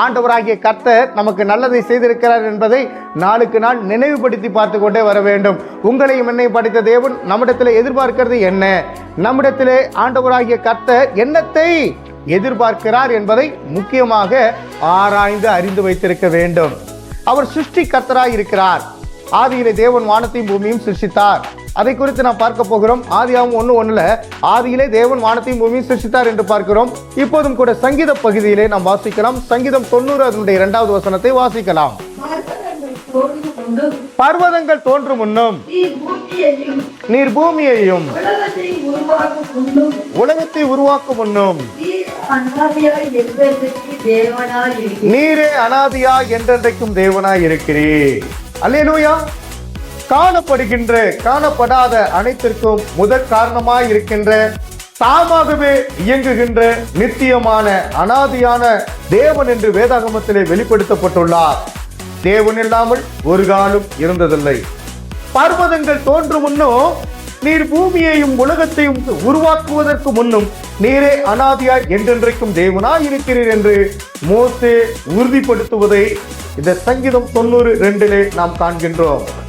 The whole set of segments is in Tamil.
ஆண்டவராகிய கர்த்தர் நமக்கு நல்லதை செய்திருக்கிறார் என்பதை நாளுக்கு நாள் நினைவுபடுத்தி பார்த்து கொண்டே வர வேண்டும். உங்களையும் என்னை படித்த தேவன் நம்மிடத்தில் எதிர்பார்க்கிறது என்ன? நம்மிடத்திலே ஆண்டவராகிய கர்த்தர் என்னத்தை எதிர்பார்க்கிறார் என்பதை முக்கியமாக ஆராய்ந்து அறிந்து வைத்திருக்க வேண்டும். அவர் சிருஷ்டி கர்த்தராக இருக்கிறார் ஆதியிலே தேவன் வானத்தையும் பூமியும் சிருஷ்டித்தார். அதை குறித்து நாம் பார்க்க போகிறோம். ஆதியாவும் ஒன்று ஒன்றில் ஆதியிலே தேவன் வானத்தையும் பூமியும் சிருஷித்தார் என்று பார்க்கிறோம். இப்போதும் கூட சங்கீத பகுதியிலே நாம் வாசிக்கலாம். சங்கீதம் தொண்ணூறு அதனுடைய இரண்டாவது வசனத்தை வாசிக்கலாம். பர்வதங்கள் தோன்றும் முன்னும் நீர் பூமியையும் உலகத்தை உருவாக்கும் முன்னும் நீரே அனாதியா என்றென்றைக்கும் தேவனாய் இருக்கிறீர். அல்லேலூயா. காணப்படுகின்ற காணப்படாத அனைத்திற்கும் முதற் காரணமாய் இருக்கின்ற தாமாகவே இயங்குகின்ற நித்தியமான அனாதியான தேவன் என்று வேதாகமத்திலே வெளிப்படுத்தப்பட்டுள்ளார். தேவன் இல்லாமல் ஒரு காலம் இருந்ததில்லை. பர்வதங்கள் தோன்றும் முன்னும் நீர் பூமியையும் உலகத்தையும் உருவாக்குவதற்கு முன்னும் நீரே அனாதியாய் என்றென்றைக்கும் தேவனாய் இருக்கிறீர் என்று மோசே உறுதிப்படுத்துவதை இந்த சங்கீதம் தொண்ணூறு ரெண்டிலே நாம் காண்கின்றோம்.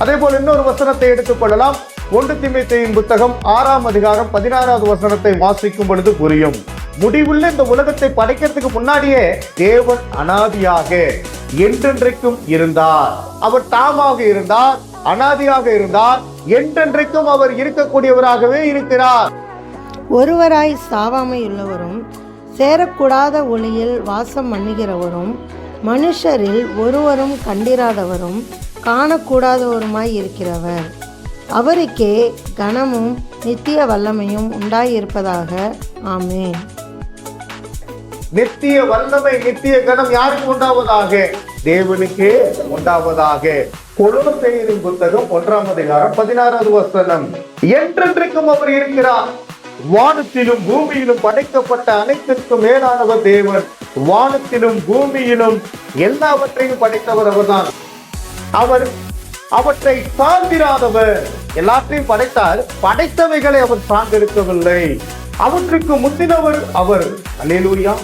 அதே போல் இன்னொரு வசனத்தை எடுத்துக்கொள்ளலாம் ஒன்று திமித்தையின் புத்தகம் ஆறாம் அதிகாரம் பதினாறாவது வசனத்தை வாசிக்கும் பொழுது புரியும். முடிவுள்ள இந்த உலகத்தை படைக்கிறதுக்கு முன்னாடியே தேவன் அனாதியாக என்றென்றைக்கும் இருந்தார். அவர் தாமாக இருந்தார் அனாதியாக இருந்தார் என்றென்றைக்கும் அவர் இருக்கக்கூடியவராகவே இருக்கிறார். ஒருவராய் சாவாமையுள்ளவரும் சேரக்கூடாத ஒளியில் வாசம் பண்ணுகிறவரும் மனுஷரில் ஒருவரும் கண்டிராதவரும் காணக்கூடாதவருமாய் இருக்கிறவர். அவருக்கே கனமும் நித்திய வல்லமையும் உண்டாயிருப்பதாக ஆமென். நித்திய வல்லமை நித்திய கணம் யாருக்கு உண்டாவதாக? தேவனுக்கே உண்டாவதாக. கொலோசையின் புத்தகம் ஒன்றாம் அதிகாரம் பதினாறாவது வசனம். என்றென்றைக்கும் அவர் இருக்கிறார். வானத்திலும் பூமியிலும் படைக்கப்பட்ட அனைத்திற்கும் மேலானவர் தேவன். வானத்திலும் பூமியிலும் எல்லாவற்றையும் படைத்தவர் அவர்தான். அவர் அவற்றை சார்ந்திராதவர் எல்லாத்தையும் படைத்தார். படைத்தவைகளை அவர் சார்ந்திருக்கவில்லை. அவற்றுக்கு முந்தினவர் அவர். அலேலூயா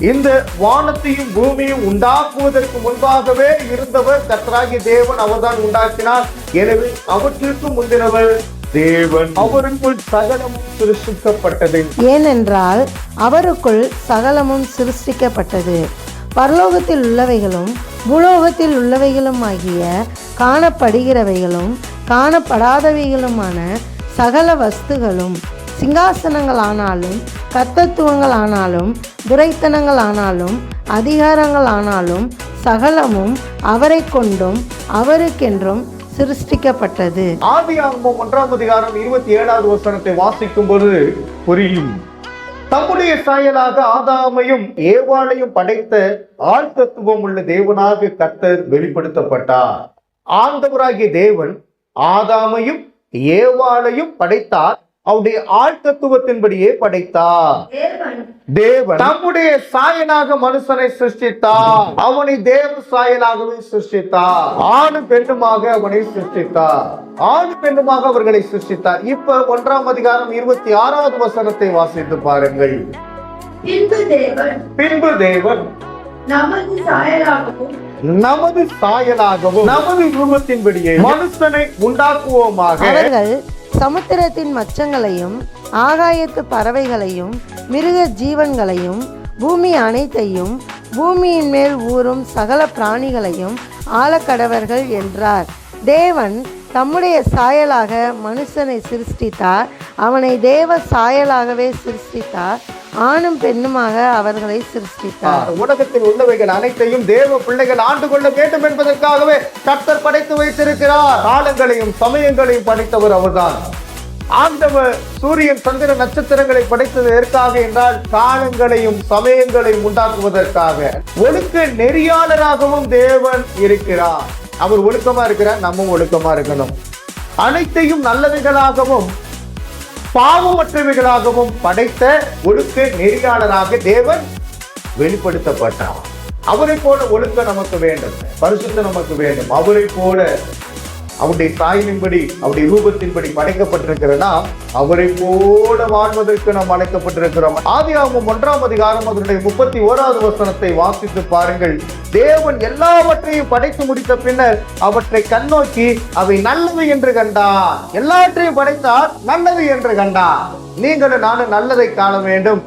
இந்த வானத்தையும் பூமியும் உண்டாக்குவதற்கு முன்பாகவே இருந்தவர் கத்ராகி தேவன் அவர்தான் உண்டாக்கினார். எனவே அவற்றிற்கு முந்தினவர் தேவன். அவருக்குள் சகலமும் சிருஷ்டிக்கப்பட்டது. ஏனென்றால் அவருக்குள் சகலமும் சிருஷ்டிக்கப்பட்டது. பரலோகத்தில் உள்ளவைகளும் பூலோகத்தில் உள்ளவைகளும் ஆகிய காணப்படுகிறவைகளும் காணப்படாதவைகளுமான சகல வஸ்துகளும் சிங்காசனங்களானாலும் கத்தத்துவங்களானாலும் துரைத்தனங்களானாலும் அதிகாரங்களானாலும் சகலமும் அவரை கொண்டும் அவருக்கென்றும் சிருஷ்டிக்கப்பட்டது. ஆதியாகமம் ஒன்றாம் அதிகாரம் இருபத்தி ஏழாவது வசனத்தை வாசிக்கும் பொழுது புரியும். தம்முடைய சாயலாக ஆதாமையும் ஏவாளையும் படைத்த ஆழ்தத்துவம் உள்ள தேவனாக கர்த்தர் வெளிப்படுத்தப்பட்டார். ஆண்டவராகிய தேவன் ஆதாமையும் ஏவாளையும் படைத்தார். அவருடைய ஆள் தத்துவத்தின்படியே படைத்தார். தேவன் தேவன் தம்முடைய சாயலாக மனுஷனை சிருஷ்டித்தார். அவனை தேவ சாயலாகவே சிருஷ்டித்தார். ஆணு பெண்ணுமாக அவனை சிருஷ்டித்தார். ஆணு பெண்ணுமாக அவர்களை சிருஷ்டித்தார். இப்ப ஒன்றாம் அதிகாரம் இருபத்தி ஆறாவது வசனத்தை வாசித்து பாருங்கள். பின்பு தேவன் பின்பு தேவன் நமது சாயலாகவும் நமது சாயலாகவும் நமது ரூபத்தின்படியே மனுஷனை உண்டாக்குவோமாக அவர்கள் சமுத்திரத்தின் மச்சங்களையும் ஆகாயத்து பறவைகளையும் மிருக ஜீவன்களையும் பூமி அனைத்தையும் பூமியின் மேல் ஊறும் சகல பிராணிகளையும் ஆழக்கடவர்கள் என்றார். தேவன் தம்முடைய சாயலாக மனுஷனை சிருஷ்டித்தார். அவனை தேவ சாயலாகவே சிருஷ்டித்தார். ஆணும் பெண்ணுமாக அவர்களை சிருஷ்டித்தார். உலகத்தில் உள்ளவைகள் அனைத்தையும் தேவ பிள்ளைகள் ஆண்டு கொள்ள வேண்டும் என்பதற்காகவே கர்த்தர் படைத்து வைத்திருக்கிறார். காலங்களையும் சமயங்களையும் படைத்தவர் அவர்தான். ஆண்டவர் சூரியன் சந்திர நட்சத்திரங்களை படைத்தது எதற்காக என்றால் காலங்களையும் சமயங்களையும் உண்டாக்குவதற்காக. ஒழுக்க நெறியாளராகவும் தேவன் இருக்கிறார். அவர் ஒழுக்கமா இருக்கிறார் நம்ம ஒழுக்கமா இருக்கணும். அனைத்தையும் நல்லவைகளாகவும் பாவமற்றவைகளாகவும் படைத்த ஒழுக்க நெறியாளராக தேவன் வெளிப்படுத்தப்பட்டார். அவரை போல ஒழுக்க நமக்கு வேண்டும். பரிசுத்த நமக்கு வேண்டும். அவரை போல அவருடைய சாயலின்படி அவருடைய ரூபத்தின்படி படைக்கப்பட்டிருக்கிறனா அவரை போல வாழ்வதற்கு நாம் அழைக்கப்பட்டிருக்கிறோம். ஆதியாகமம் ஒன்றாம் அதிகாரம் அதனுடைய முப்பத்தி ஓராவது வசனத்தை வாசித்து பாருங்கள். தேவன் எல்லாவற்றையும் படைத்து முடித்த பின்னர் அவற்றை கண்ணோக்கி அவை நல்லது என்று கண்டார். எல்லாவற்றையும் படைத்தார் நல்லது என்று கண்டார். நீங்களும் நானும் நல்லதை காண வேண்டும்.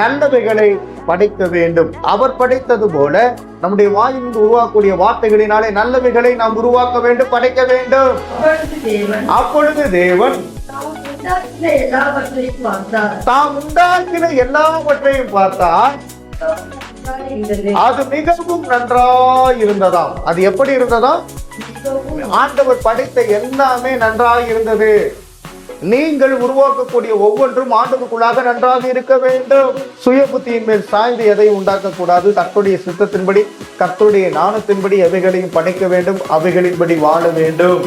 நல்லவைகளை படைக்க வேண்டும். அவர் படைத்தது போல நம்முடைய வாயிலிருந்து உருவாக்கக்கூடிய வார்த்தைகளினாலே நல்லவைகளை நாம் உருவாக்க வேண்டும் படைக்க வேண்டும். அப்பொழுது தேவன் தாம் உண்டாக்கின எல்லாவற்றையும் பார்த்தார். பார்த்தால் அது மிகவும் நன்றாய் இருந்ததாம் அது எப்படி இருந்ததா ஆண்டவர் படைத்த எல்லாமே நன்றாக இருந்தது நீங்கள் உருவாக்கக்கூடிய ஒவ்வொன்றும் ஆண்டுக்குள்ளாக நன்றாக இருக்க வேண்டும். சுய புத்தியின் மேல் சாய்ந்து எதையும் உண்டாக்கக்கூடாது? கர்த்தருடைய சித்தத்தின்படி கர்த்தருடைய நாணத்தின்படி எவைகளையும் படைக்க வேண்டும். அவைகளின்படி வாழ வேண்டும்.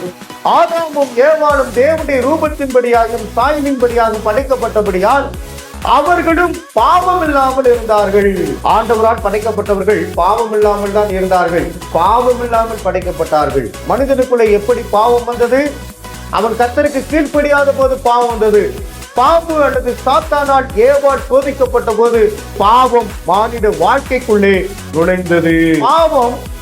ஆதாமும் ஏவாளும் தேவனுடைய ரூபத்தின்படியாகவும் சாயலின்படியாகவும் படைக்கப்பட்டபடியால் அவர்களும் பாவம் இல்லாமல் இருந்தார்கள். ஆண்டவரால் படைக்கப்பட்டவர்கள் பாவம் இல்லாமல் தான் இருந்தார்கள். பாவம் இல்லாமல் படைக்கப்பட்டார்கள். மனிதனுக்குள்ள எப்படி பாவம் வந்தது? அவன் கத்தருக்கு கீழ்ப்படியாத போது பாவம் வந்தது. பாம்பு அல்லது சாத்தானால் ஏவால் சோதிக்கப்பட்ட போது பாவம் மானிட வாழ்க்கைக்குள்ளே நுழைந்தது. பாவம்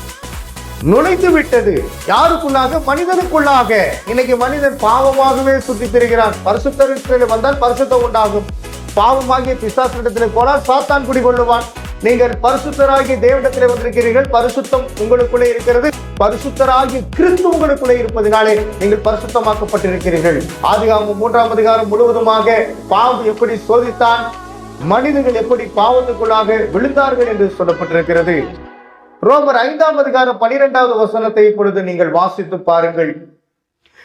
நுழைந்து விட்டது. யாருக்குள்ளாக? மனிதனுக்குள்ளாக. இன்னைக்கு மனிதன் பாவமாகவே சுத்தி திரிகிறான். பரிசுத்தரிடத்தில் வந்தால் பரிசுத்தம் உண்டாகும். பாவமாகிய பிசாசனிடத்தில் போனால் சாத்தான் குடிகொள்ளுவான். நீங்கள் பரிசுத்தராகிய தேவனிடத்தில் வந்திருக்கிறீர்கள். பரிசுத்தம் உங்களுக்குள்ளே இருக்கிறது. பரிசுத்தராகிய கிறிஸ்து உங்களுக்குள்ளே இருப்பதினாலே நீங்கள் பரிசுத்தமாக்கப்பட்டிருக்கிறீர்கள். ஆதிகாமம் மூன்றாம் அதிகாரம் முழுவதுமாக பாவம் எப்படி சோதித்தான் மனிதர்கள் எப்படி பாவத்துக்குள்ளாக விழுந்தார்கள் என்று சொல்லப்பட்டிருக்கிறது. ரோமர் ஐந்தாம் அதிகாரம் பனிரெண்டாவது வசனத்தை இப்பொழுது நீங்கள் வாசித்து பாருங்கள்.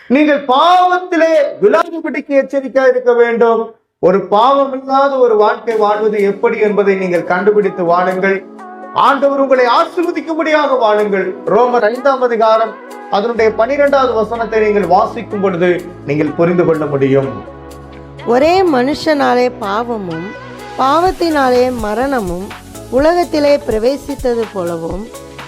நீங்கள் பாவத்திலே விழாதுபடிக்கு எச்சரிக்கையா இருக்க வேண்டும். ஒரு பாவம் இல்லாத ஒரு வாழ்க்கை வாழ்வது எப்படி என்பதை நீங்கள் கண்டுபிடித்து வாழுங்கள். ஆண்டவர் உங்களை ஆசிர்வதிக்கும்படியாக வாழுங்கள். ரோமர் ஐந்தாம் அதிகாரம் அதனுடைய பனிரெண்டாவது வசனத்தை நீங்கள் வாசிக்கும் பொழுது நீங்கள் புரிந்து கொள்ள முடியும். ஒரே மனுஷனாலே பாவமும் பாவத்தினாலே மரணமும் உலகத்திலே பிரவேசித்தது போலவும்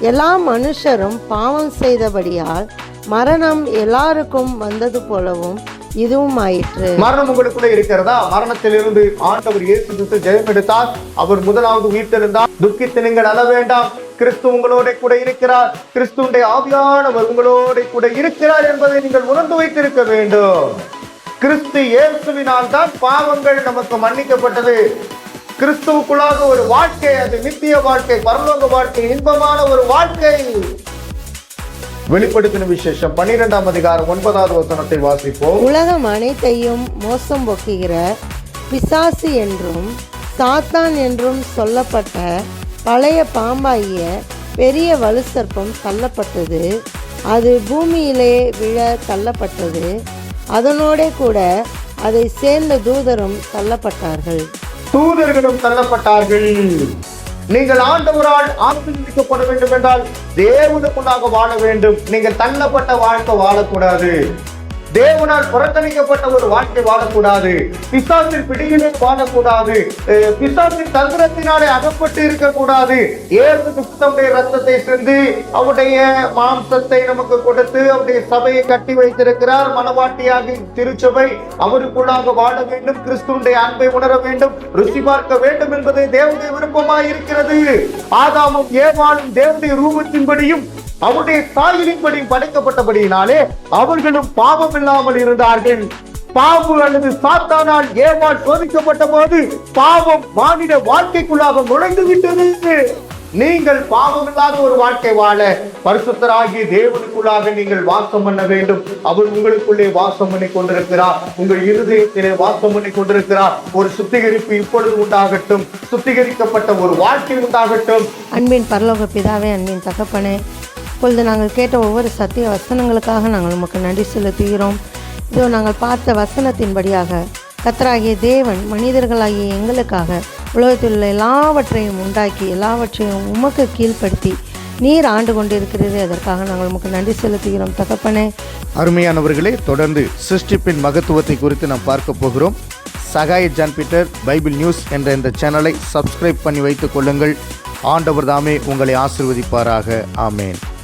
எல்லா மனுஷரும் பாவம் செய்தபடியால் மரணம் எல்லாருக்கும் வந்தது போலவும் இதுவும் ஆயிற்று மரணம் உங்களுக்குள்ள இருக்கிறதா? மரணத்திலிருந்து ஆண்டவர் இயேசு கிறிஸ்து ஜெயம் எடுத்தார். அவர் முதலாவது உயிர்த்தெழுந்தார். துக்கித்து நீங்கள் அழ வேண்டாம். கிறிஸ்து உங்களோட கூட இருக்கிறார். கிறிஸ்துடைய ஆவியானவர் உங்களோட கூட இருக்கிறார் என்பதை நீங்கள் உணர்ந்து வைத்திருக்க வேண்டும். கிறிஸ்து இயேசுவினால் தான் பாவங்கள் நமக்கு மன்னிக்கப்பட்டது. கிறிஸ்துவுக்குள்ளாக ஒரு வாழ்க்கை அது நித்திய வாழ்க்கை பரலோக வாழ்க்கை இன்பமான ஒரு வாழ்க்கை. வெளிப்படுத்தின விசேஷம் பன்னிரெண்டாம் அதிகாரம் ஒன்பதாவது வசனத்தை வாசிப்போம். உலகம் அனைத்தையும் மோசம் போக்குகிற பிசாசு என்றும் சாத்தான் என்றும் சொல்லப்பட்ட பழைய பாம்பாகிய பெரிய வலுசர்ப்பம் தள்ளப்பட்டது. அது பூமியிலே விழ தள்ளப்பட்டது. அதனோடே கூட அதை சேர்ந்த தூதரும் தள்ளப்பட்டார்கள். தூதர்களும் தள்ளப்பட்டார்கள். நீங்கள் ஆண்டவரால் ஆசீர்வதிக்கப்பட வேண்டும் என்றால் தேவனுக்குள்ளாக வாழ வேண்டும். நீங்கள் தள்ளப்பட்ட வாழ்க்கை வாழக்கூடாது. தேவனால் புறக்கணிக்கப்பட்ட ஒரு வாழ்க்கை வாழக்கூடாது. பிசாசின் பிடியிலே வாழக்கூடாது. பிசாசின் தந்திரத்தினாலே அகப்பட்டு இருக்கக்கூடாது. ஏழு கிறிஸ்தவுடைய ரத்தத்தை சென்று அவருடைய மாம்சத்தை நமக்கு கொடுத்து அவருடைய சபையை கட்டி வைத்திருக்கிறார். மனவாட்டியாகி திருச்சபை அவருக்குள்ளாக வாழ வேண்டும். கிறிஸ்துவனுடைய அன்பை உணர வேண்டும். ருசி பார்க்க வேண்டும் என்பது தேவனுடைய விருப்பமாய் இருக்கிறது ஆதாமும் ஏவாளும் தேவனுடைய ரூபத்தின்படியும் அவருடைய சாயலின்படி படைக்கப்பட்டபடியினாலே அவர்களும் பாவம் இல்லாமல் இருந்தார்கள். பாம்பு அல்லது சாத்தானால் ஏவால் சோதிக்கப்பட்ட போது பாவம் மானிட வாழ்க்கைக்குள்ளாக நுழைந்து விட்டது நீங்கள் பாவம் இல்லாத ஒரு வாழ்க்கை வாழ பரிசுத்தராகிய தேவனுக்குள்ளாக நீங்கள் வாசம் பண்ண வேண்டும். அவர் உங்களுக்குள்ளே வாசம் பண்ணி கொண்டிருக்கிறார். உங்கள் இருதயத்திலே வாசம் பண்ணி கொண்டிருக்கிறார். ஒரு சுத்திகரிப்பு இப்பொழுது உண்டாகட்டும். சுத்திகரிக்கப்பட்ட ஒரு வாழ்க்கை உண்டாகட்டும். அன்பின் பரலோக பிதாவே அன்பின் தகப்பனே இப்பொழுது நாங்கள் கேட்ட ஒவ்வொரு சத்திய வசனங்களுக்காக நாங்கள் உமக்கு நன்றி செலுத்துகிறோம். இதோ நாங்கள் பார்த்த வசனத்தின்படியாக கத்தராகிய தேவன் மனிதர்களாகிய எங்களுக்காக உலகத்தில் உள்ள எல்லாவற்றையும் உண்டாக்கி எல்லாவற்றையும் உமக்கு கீழ்ப்படுத்தி நீர் ஆண்டு கொண்டிருக்கிறது. அதற்காக நாங்கள் உமக்கு நன்றி செலுத்துகிறோம். தகப்பனே. அருமையானவர்களே தொடர்ந்து சிருஷ்டிப்பின் மகத்துவத்தை குறித்து நாம் பார்க்க போகிறோம். சகாய ஜான் பீட்டர் பைபிள் நியூஸ் என்ற இந்த சேனலை சப்ஸ்கிரைப் பண்ணி வைத்துக் கொள்ளுங்கள். ஆண்டவர் தாமே உங்களை ஆசிர்வதிப்பாராக. ஆமேன்.